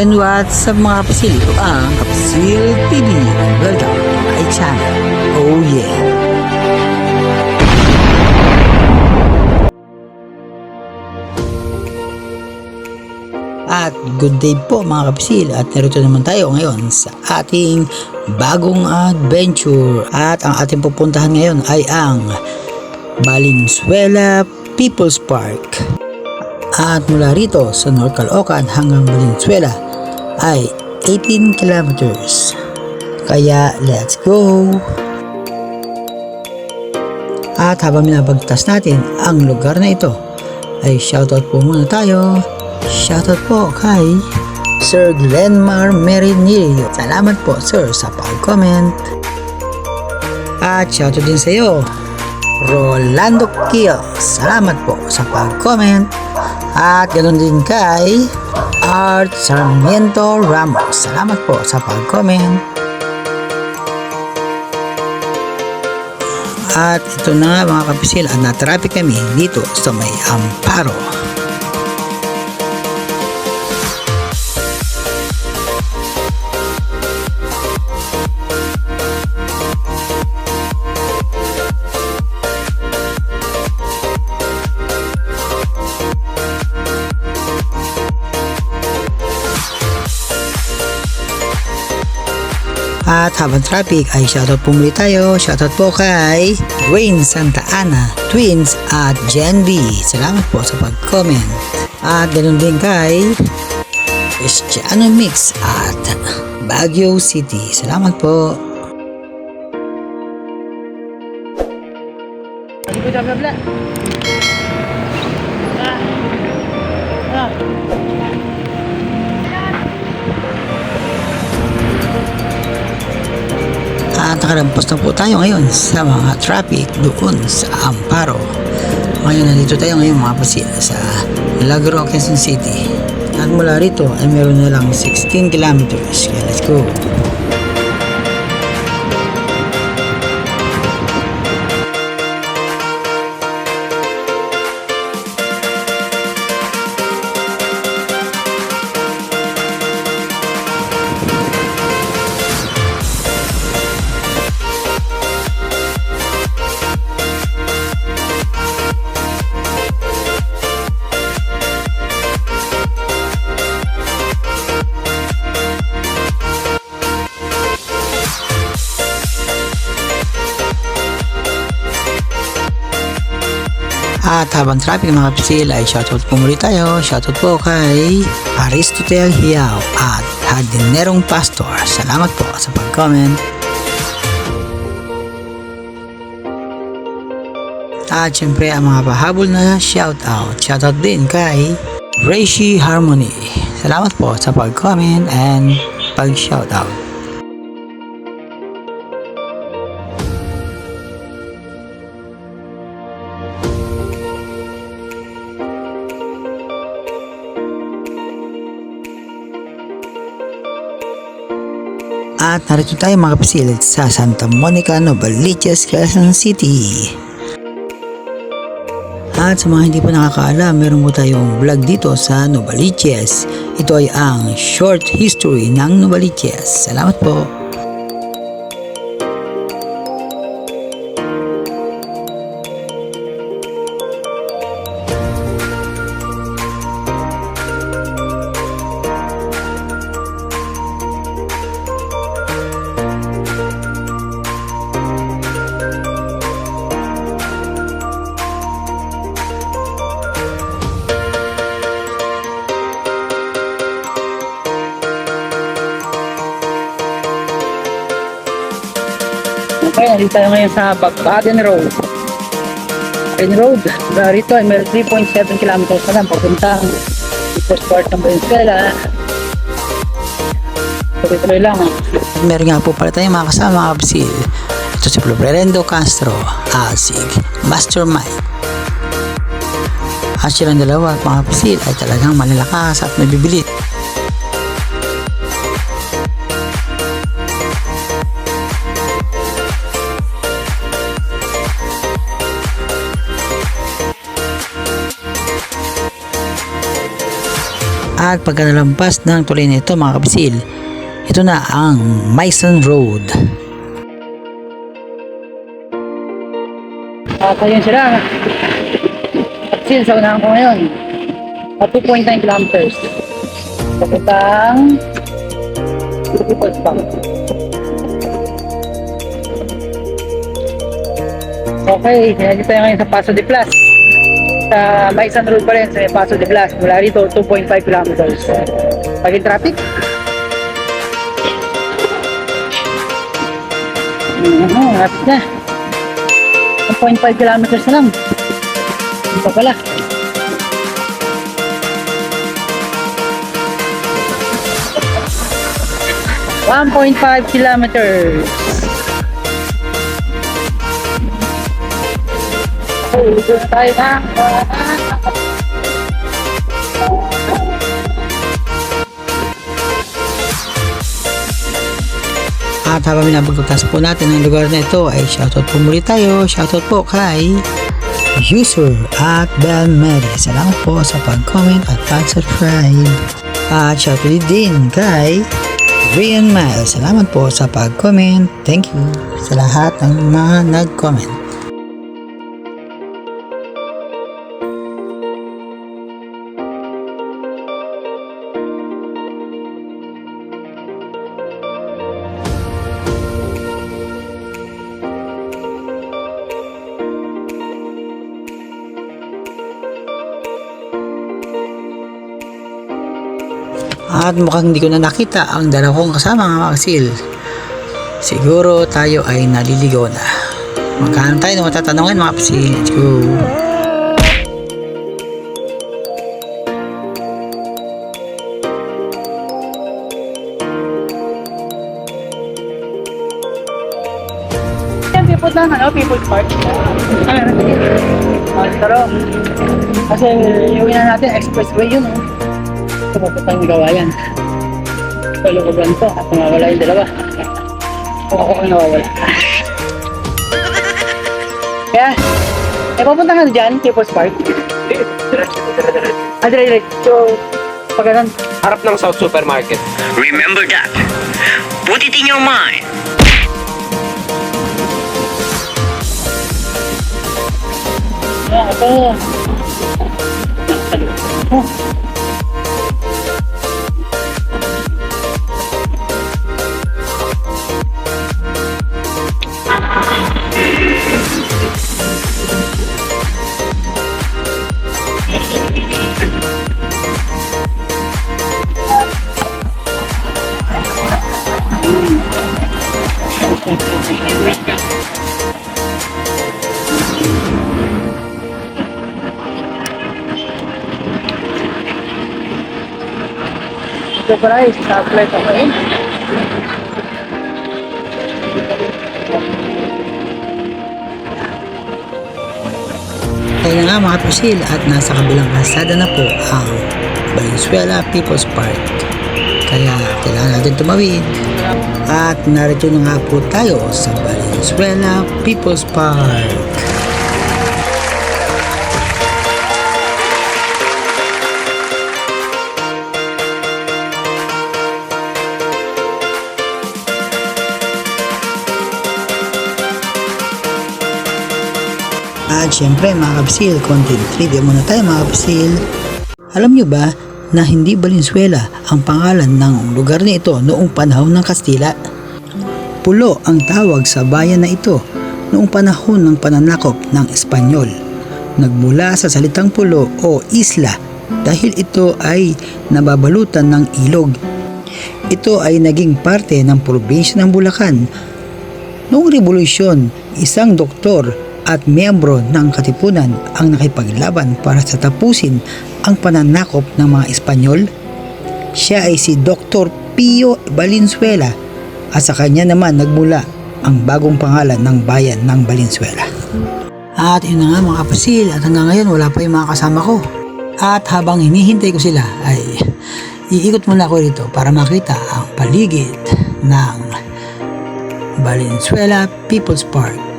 And what's up mga kapisil? Ito ang Kapisil TV. Welcome to channel. Oh yeah! At good day po mga kapisil at narito naman tayo ngayon sa ating bagong adventure at ang ating pupuntahan ngayon ay ang Valenzuela People's Park. At mula rito sa North Caloocan hanggang Valenzuela ay 18 kilometers. Kaya let's go! At habang minabagtas natin ang lugar na ito, ay shoutout po muna tayo. Shoutout po kay Sir Glenmar Merinilio. Salamat po sir sa pag-comment. At shoutout din sa iyo, Rolando Kiel. Salamat po sa pag-comment. At ganoon din kay Art Sarmiento Ramos. Salamat po sa pag-comment. At ito na nga mga kapisil at na-traffic kami dito sa may Amparo. At habang traffic ay shoutout po muli tayo. Shoutout po kay Wayne Santa Ana Twins at Gen B. Salamat po sa pag-comment. At ganun din kay Cristiano Mix at Baguio City. Salamat po. Ah. Ah. At nakalampos na po tayo ngayon sa mga traffic doon sa Amparo. Ngayon nandito tayo ngayon mga pasil sa Lagro, Quezon City. At mula rito ay meron na lang 16 kilometers. Kaya let's go. At habang traffic mga kapisil ay shoutout po muli tayo. Shoutout po kay Aristotel Hiao at Hardinerong Pastor. Salamat po sa pag-comment. At syempre ang mga pahabol na shoutout. Shoutout din kay Reishi Harmony. Salamat po sa pag-comment and pag-shoutout. At narito tayo mga kapisilid sa Santa Monica, Novaliches, Quezon City. At sa mga hindi pa nakakaalam, meron po tayong vlog dito sa Novaliches. Ito ay ang short history ng Novaliches. Salamat po. Ngayon sa Bagbaden Road. Bagbaden Road. Uh, rito ay may 3.7 kilometers na lang papuntang People's Park ng Venezuela. Tuloy-tuloy lang. ah. Meron nga po pala tayong mga kasama mga kapisil. Ito si Flobrendo Castro, Asig, Mastermind. At silang dalawa at mga kapisil ay talagang malalakas at mabibilit. At pagka nalampas ng tulay na ito mga kapisil, ito na ang Maison Road. At ayun sila. Sin sa unahan ko ngayon. At 2.9 kilometers. Papuntang People's Bank. Okay, sinadyo tayo ngayon sa Paso de Blas. Sa Maisan Road pa rin sa Paso de Blas. Mula rito, 2.5 kilometers. Pagin traffic. Ano, rapid na. 1.5 kilometers na lang. Ito pala. One point five kilometers. Na tayo na. At habang minapagpagtas po natin ang lugar na ito ay shoutout po muli tayo. Shoutout po kay user at Bel Mary. Salamat po sa pag-comment at pag-subscribe. At shoutout din kay Brian Miles. Salamat po sa pag-comment. Thank you sa lahat ng mga nag-comment. Mukhang hindi ko na nakita ang dalawa kong kasama mga kasil. Siguro tayo ay naliligaw na. Magkano tayo na matatanungin mga kasil. Let's go. People lang, ano, park. Ah, pero, kasi yung ina natin, expressway yun, oh. Ito, papuntang gawayan. Sa lukuban to, at nawawala yung dalawa. O ako ang nawawala. Kaya, eh, papunta na dyan, People's Park. Ah, dire, dire. So, pag ganun, Harap ng South Supermarket. Remember that. Put it in your mind. Ayan, ito. Oh. Ito pala, stoplight ako eh. Kaya nga mga kapisil at nasa kabilang kalsada na po ang Valenzuela People's Park. Kaya kailangan natin tumawid. At narito na nga po tayo sa Valenzuela People's Park. At syempre mga kapsil, content trivia muna tayo mga. Alam nyo ba na hindi Valenzuela ang pangalan ng lugar na ito noong panahon ng Kastila? Pulo ang tawag sa bayan na ito noong panahon ng pananakop ng Espanyol. Nagmula sa salitang pulo o isla dahil ito ay nababalutan ng ilog. Ito ay naging parte ng probinsya ng Bulacan Noong revolusyon, isang doktor at miyembro ng katipunan ang nakipaglaban para sa tapusin ang pananakop ng mga Espanyol. Siya ay si Dr. Pio Valenzuela at sa kanya naman nagmula ang bagong pangalan ng bayan ng Valenzuela. At yun na nga mga kapasil at hanggang ngayon wala pa yung mga kasama ko. At habang hinihintay ko sila ay iikot muna ako rito para makita ang paligid ng Valenzuela People's Park.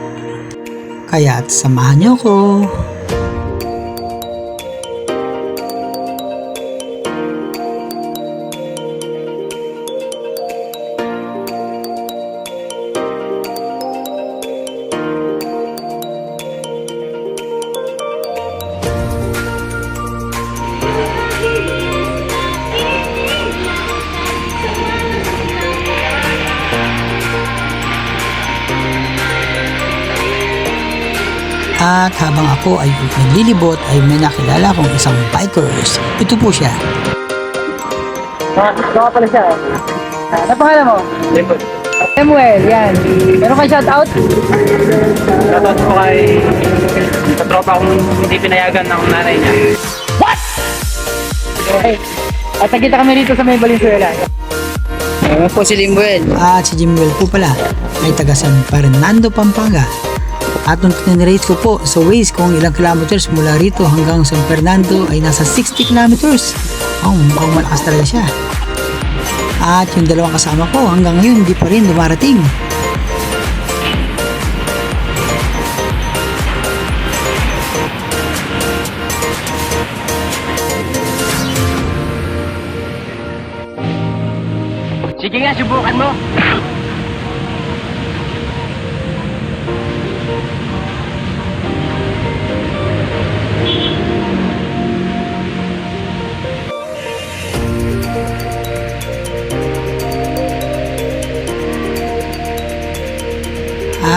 Kaya't samahan niyo ko. Ako ay naglilibot ay may nakilala kong isang bikers. Ito po siya. Baka, pala siya. Ah, ano pangalan mo? Samuel, yan. Meron ka shout out? Shoutout po kay sa tropa kong hindi pinayagan ng nanay niya. Okay. At nakita kami rito sa may Valenzuela. Ayun po si Limbuel. At si Jimwell po pala ay taga San Fernando, Pampanga. At nung tinrate ko po sa Waze kung ilang kilometers mula rito hanggang San Fernando ay nasa 60 kilometers. Oh, mukhang malakas talaga siya. At yung dalawang kasama ko hanggang ngayon hindi pa rin dumarating.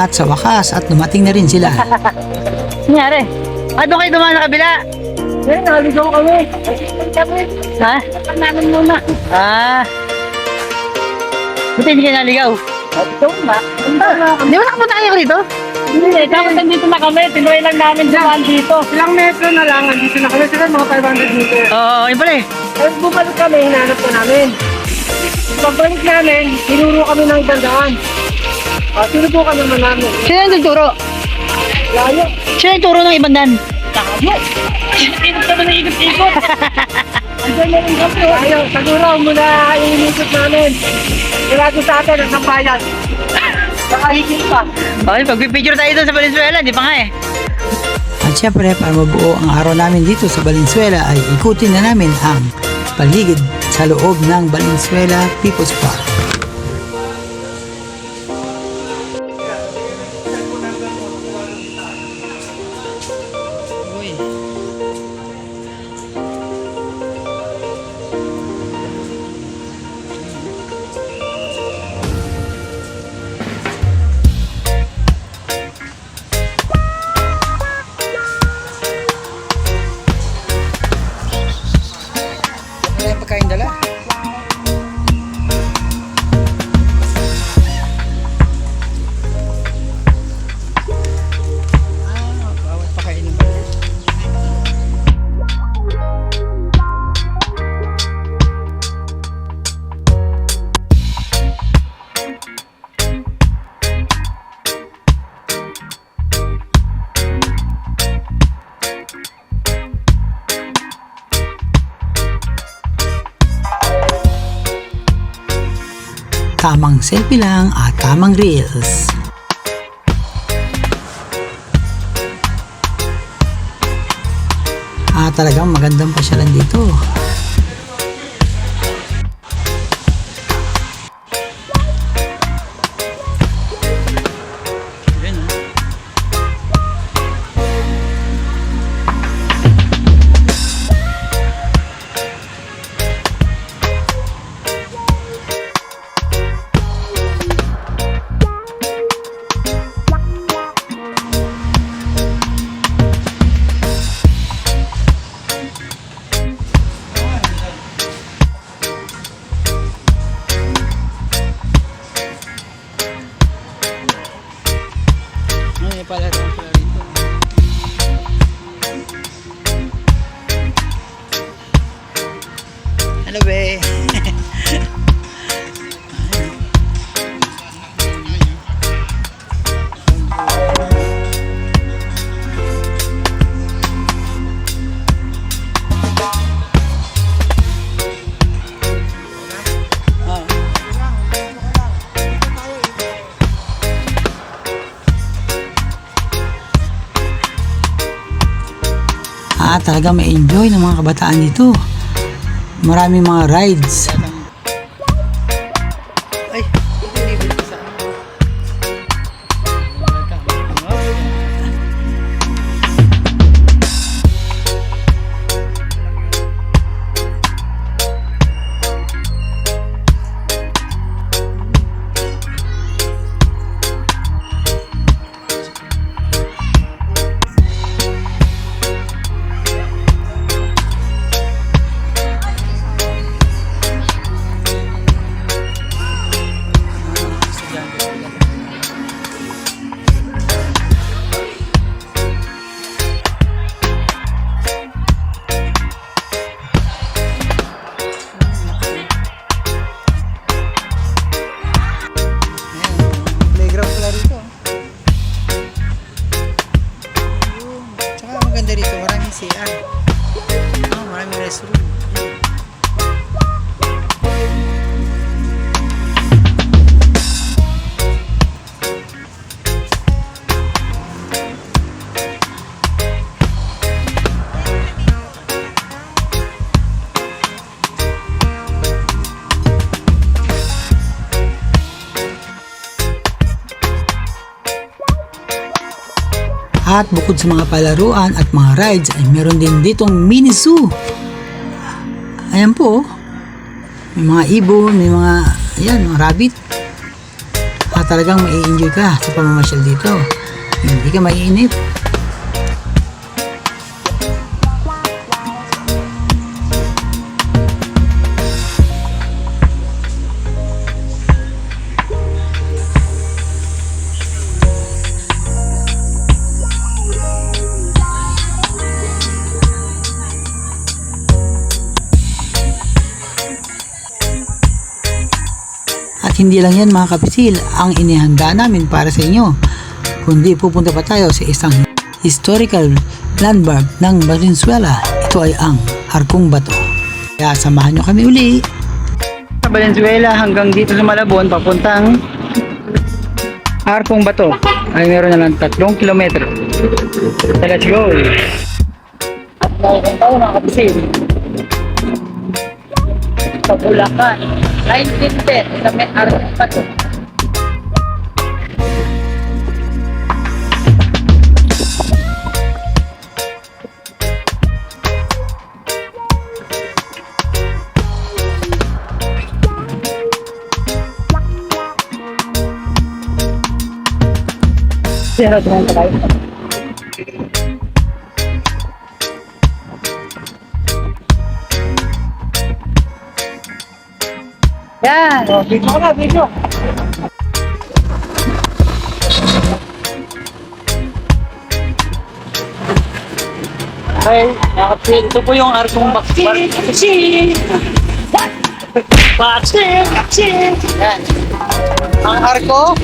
At sa wakas at dumating na rin sila. Nangyari? Ah, doon kayo dumaan sa kabila? Eh, naligaw kami. Ha? Namin muna. Ah. Buti hindi kayo naligaw. Ito ba? Di ba nakapunta kayo rito? Hindi, tapos nandito na kami, tinuloy lang namin dumaan dito. Ilang metro na lang, nandito na kami, sila mga 500 meters. Oo, yun pala eh. Eh, bumalik kami, hinanap ko namin. Pagbalik namin, tinuro kami ng ibang daan. Ah, sinubukan naman namin. Sino yung nagturo? Layo. Sino yung turo ng ibang dan? Layo. Ikot kami ng ikot-ikot. Andiyan na rin kami. Layo. Siguro muna inikot namin. Ilagi sa atin ang sambayan. Nakahigit pa. Okay, pag-picture tayo doon sa Valenzuela, di pa nga eh. At syempre para mabuo ang araw namin dito sa Valenzuela ay ikutin na namin ang paligid sa loob ng Valenzuela People's Park. Tamang selfie lang at tamang reels. Ah, talagang magandang pasyalan dito. Talaga may enjoy ng mga kabataan dito. Maraming mga rides. At bukod sa mga palaruan at mga rides ay meron din ditong mini zoo. Ayan po. oh. May mga ibon, may mga, ayan, mga rabbit. At talagang mai-enjoy ka sa pamamasyal dito. Hindi ka maiinip. Hindi lang yan mga kapisil ang inihanda namin para sa inyo. Kundi pupunta pa tayo sa isang historical landmark ng Valenzuela. Ito ay ang Arkong Bato. Kaya samahan nyo kami uli. Sa Valenzuela hanggang dito sa Malabon, papuntang Arkong Bato ay meron na lang tatlong kilometro. So, let's go! At nakikita mga kapisil. Sa Bulacan, 1910 sampai may Artes Pato. Zero, Yan! Oh, video ka na, video. Okay, nakapil. Ito po yung arkong baksin. Baksin! Baksin! Baksin! Yan. Ang arko.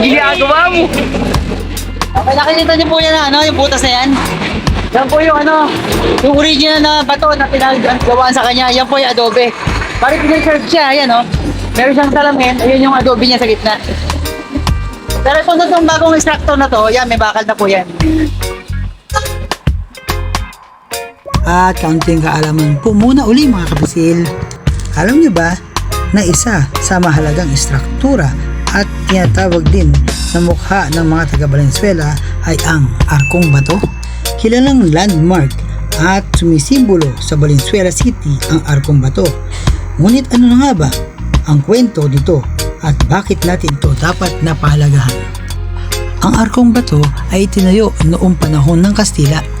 Ginagawa mo. Okay, nakikita niyo po yan na, ano, yung butas na yan. Yan po yung ano, yung original na bato na pinagawaan sa kanya. Yan po yung adobe. Bakit pinag-serve siya? Ayan, oh. Meron siyang salamin. Ayun yung adobe niya sa gitna. Pero na itong bagong extractor na to, yan, may bakal na po yan. At kaunting kaalaman po muna uli mga kapisil. Alam nyo ba na isa sa mahalagang istruktura at tinatawag din na mukha ng mga taga Valenzuela ay ang Arkong Bato? Kilalang landmark at sumisimbolo sa Valenzuela City ang Arkong Bato. Ngunit ano na nga ba ang kwento nito at bakit natin ito dapat napahalagahan? Ang Arkong Bato ay tinayo noong panahon ng Kastila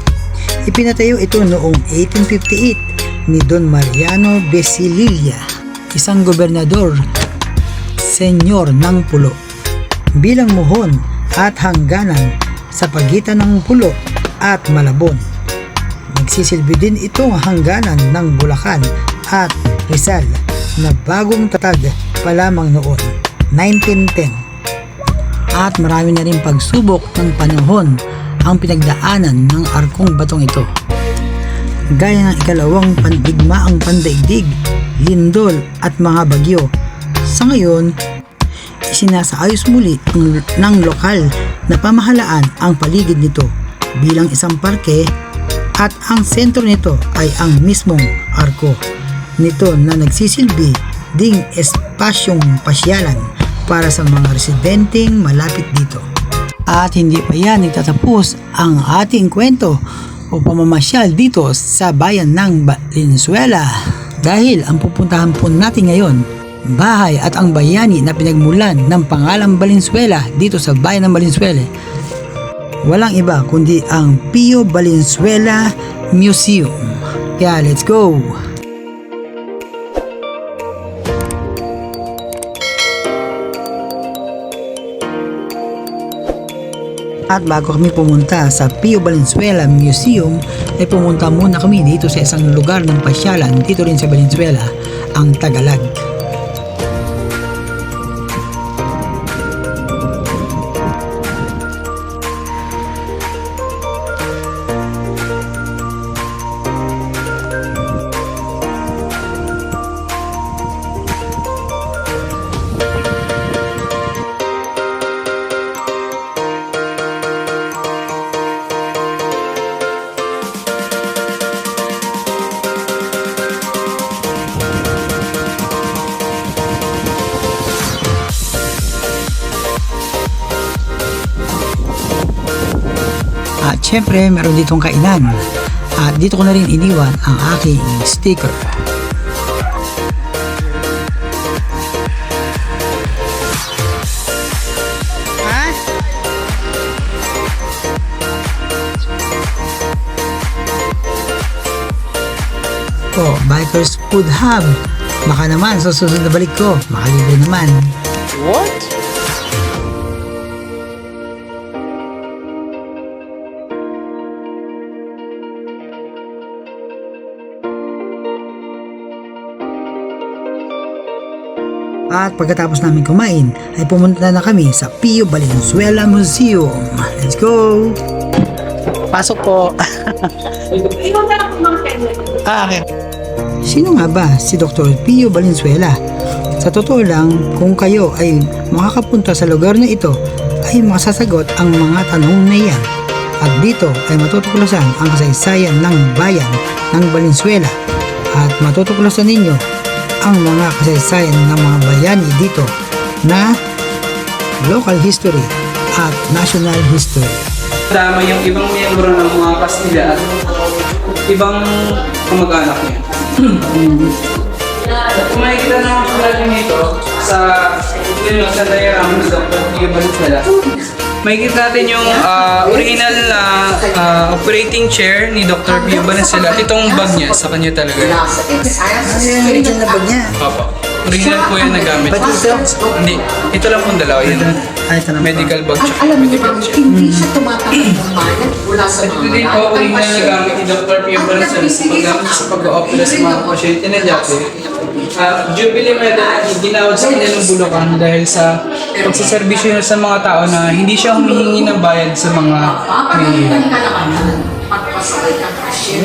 Ipinatayo ito noong 1858 ni Don Mariano Besililla, isang gobernador, senyor ng pulo. Bilang muhon at hangganan sa pagitan ng pulo at Malabon. Nagsisilbi din itong hangganan ng Bulacan at Rizal na bagong tatag pa lamang noon, 1910 at marami na rin pagsubok ng panahon ang pinagdaanan ng arkong batong ito. Gaya ng ikalawang pandigmaang pandaigdig, lindol at mga bagyo. Sa ngayon, isinasaayos muli ang, ng lokal na pamahalaan ang paligid nito bilang isang parke at ang sentro nito ay ang mismong arko nito na nagsisilbi ding espasyong pasyalan para sa mga residenteng malapit dito. At hindi pa yan nagtatapos ang ating kwento o pamamasyal dito sa bayan ng Valenzuela. Dahil ang pupuntahan po natin ngayon, bahay at ang bayani na pinagmulan ng pangalang Valenzuela dito sa bayan ng Valenzuela. Walang iba kundi ang Pio Valenzuela Museum. Kaya let's go! At bago kami pumunta sa Pio Valenzuela Museum, ay pumunta muna kami dito sa isang lugar ng pasyalan dito rin sa Valenzuela, ang Tagalag. Syempre, meron ditong kainan. At dito ko na rin iniwan ang aking sticker. Oh, Bikers Food Hub. Baka naman sa susunod na balik ko, makalibre naman. What? At pagkatapos namin kumain, ay pumunta na kami sa Pio Valenzuela Museum. Let's go! Pasok po. ah, okay. Sino nga ba si Dr. Pio Valenzuela? Sa totoo lang, kung kayo ay makakapunta sa lugar na ito, ay masasagot ang mga tanong na iyan. At dito ay matutuklasan ang kasaysayan ng bayan ng Valenzuela at matutuklasan ninyo ang mga kasaysayan ng mga bayani dito na local history at national history. Tama yung ibang miyembro ng mga Kastila at ibang kamag-anak niya. Kung makikita naman po natin dito sa yun sa diagram ni Dr. Pio Valenzuela, makikita natin yung ah, original na ah, operating chair ni Dr. Pio at itong bag niya sa kanya talaga. Ay, yung original na bag niya. Opo. Original po yan na gamit. Ba't ito? Hindi. Ito lang po ang dalawa. Yun. Ay, ito na. Medical bag At siya. alam bang chair. hindi siya bayan mula sa Ito mga din po, original na gamit ni Dr. Pio paggamit sa pag-opera sa mga pasyente na dati. Uh, Jubilee Medal ang ginawad sa kanya ng Bulacan dahil sa pagsaservisyo niya sa mga tao na hindi siya humihingi ng bayad sa mga mahihirap.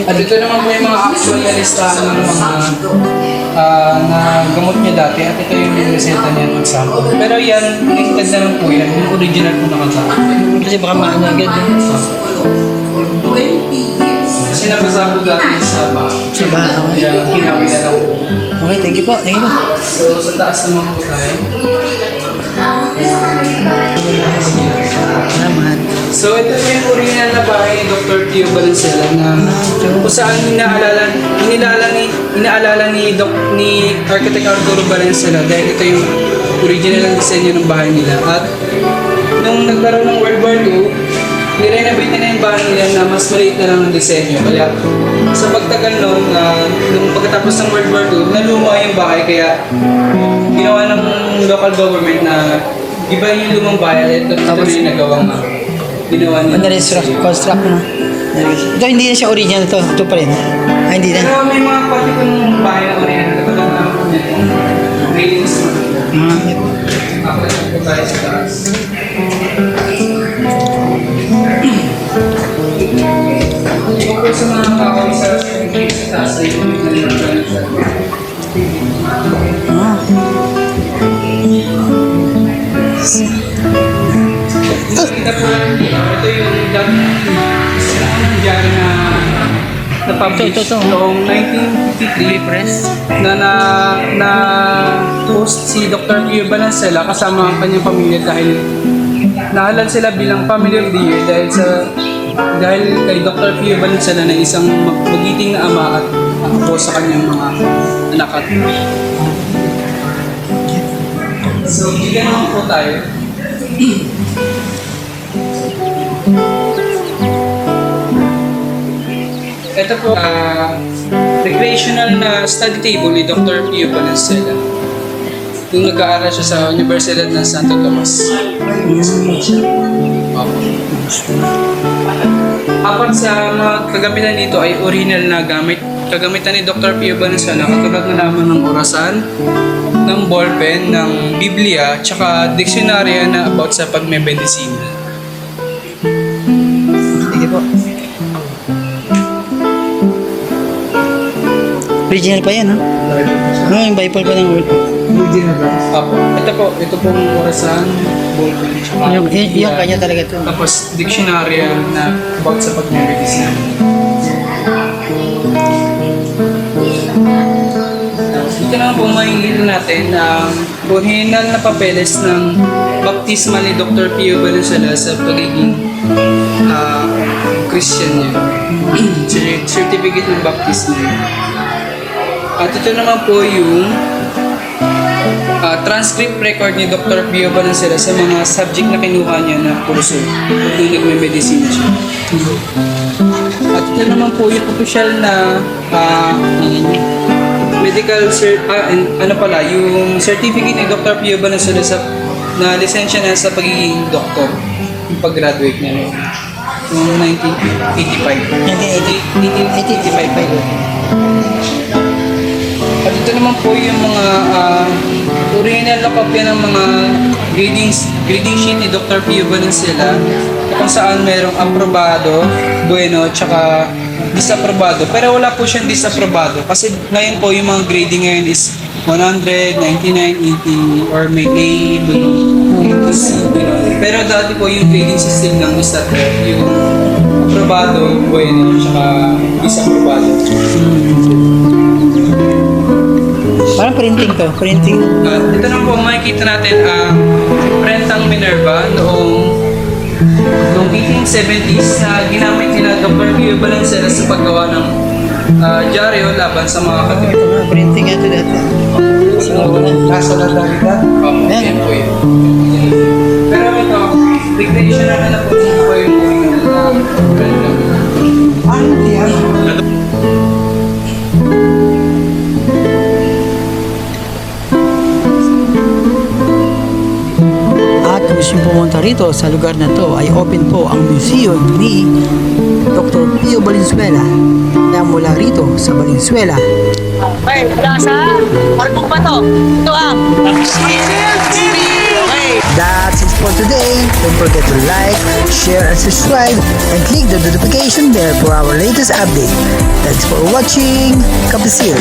At ito naman po yung mga actual na listahan ng mga ah, na gamot niya dati at ito yung reseta niya ng sample. Pero yan, limited na lang po yan. Yung original po nakataka. Kasi baka maano agad. eh. Kasi nabasa po dati sa bahay. Sa bahay. Kaya ginawin na lang po. Okay, thank you po. Thank you po. So, sa taas naman po tayo. Salamat. So, ito yung original na bahay ni Dr. Tio Valenzuela na kung saan inaalala, inilala ni, inaalala ni, Doc, ni Architect Arturo Valenzuela dahil ito yung original ang disenyo ng bahay nila. At nung nagkaroon ng World War II, nirenovate na yung bahay nila na mas maliit na lang ang disenyo. Kaya sa pagtagal noon, uh, nung pagkatapos ng World War II, naluma yung bahay kaya ginawa ng local government na iba yung lumang bahay at ito, ito na yung nagawang uh, ginawa nila. Rin construct na? Ito hindi na siya original to. Ito pa rin. Ay, hindi na. Pero may mga parte ko ng bahay na rin na katulad na nito. Railings na. Ah, Ako na tayo sa taas. Sa mga tao sa sa taas ay yung nalilagyan siya. Kita po natin dito, ito yung dati nangyari na na-publish Ito, ito, ito. noong 1953 Press. na na na post si Dr. Pio Balancela kasama ang kanyang pamilya dahil nahalal sila bilang Family of the Year dahil sa dahil kay Dr. Pio Balancela na isang mag- magiting na ama at apo sa kanyang mga anak at So, bigyan naman po tayo. Ito po, ah, recreational na study table ni Dr. Pio Valenzuela. Nung nag-aaral siya sa Universidad ng Santo Tomas. Opo. Apat sa mga kagamitan dito ay original na gamit. Kagamitan ni Dr. Pio Valenzuela katulad na naman ng orasan, ng ballpen, ng Biblia, tsaka diksyonarya na about sa pagmemedisina. Sige po. Original pa yan, ha? Ano yung Bible pa ng word? Apo. Ito po, ito pong orasan, ballpen, tsaka Yung, yung, Biblia. yung kanya talaga to. Tapos, dictionary na about sa pagmemedicine. Dito naman po makikita natin ang original na papeles ng baptismal ni Dr. Pio Valenzuela sa pagiging ah, Christian niya. Cer- Certificate ng baptism niya. At ito naman po yung ah, transcript record ni Dr. Pio Balancera sa mga subject na kinuha niya na kurso nung nagme-medicine siya. At ito naman po yung official na ah, medical cert ah, and, ano pala, yung certificate ni Dr. Pio Balancera sa na lisensya na sa pagiging doktor yung pag-graduate niya noong noong 1985. 1985 At ito naman po yung mga ah, original na kopya ng mga grading, grading sheet ni Dr. Pio Valenzuela na kung saan merong aprobado, bueno, tsaka disaprobado. Pero wala po siyang disaprobado kasi ngayon po yung mga grading ngayon is 100, 99, 80, or may A. Pero dati po yung grading system lang is that yung aprobado, bueno, tsaka disaprobado. Parang printing to, printing. At ito na po makikita natin ang Prentang Minerva noong noong 1870s na ginamit nila. Pio Balancera sa paggawa ng ah, dyaryo laban sa mga katoliko. Ito nga, printing ito dati. Kaso na talaga. Opo, yan po yun. Pero ito, recreational na na po po yung original na Ah, hindi ah. Nyo pumunta rito sa lugar na to ay open po ang museum ni Dr. Pio Valenzuela na mula rito sa Valenzuela. Okay, wala sa Markong ba to? Ito ang That's it for today. Don't forget to like, share, and subscribe, and click the notification bell for our latest update. Thanks for watching. Kapisil.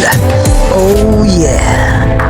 Oh yeah.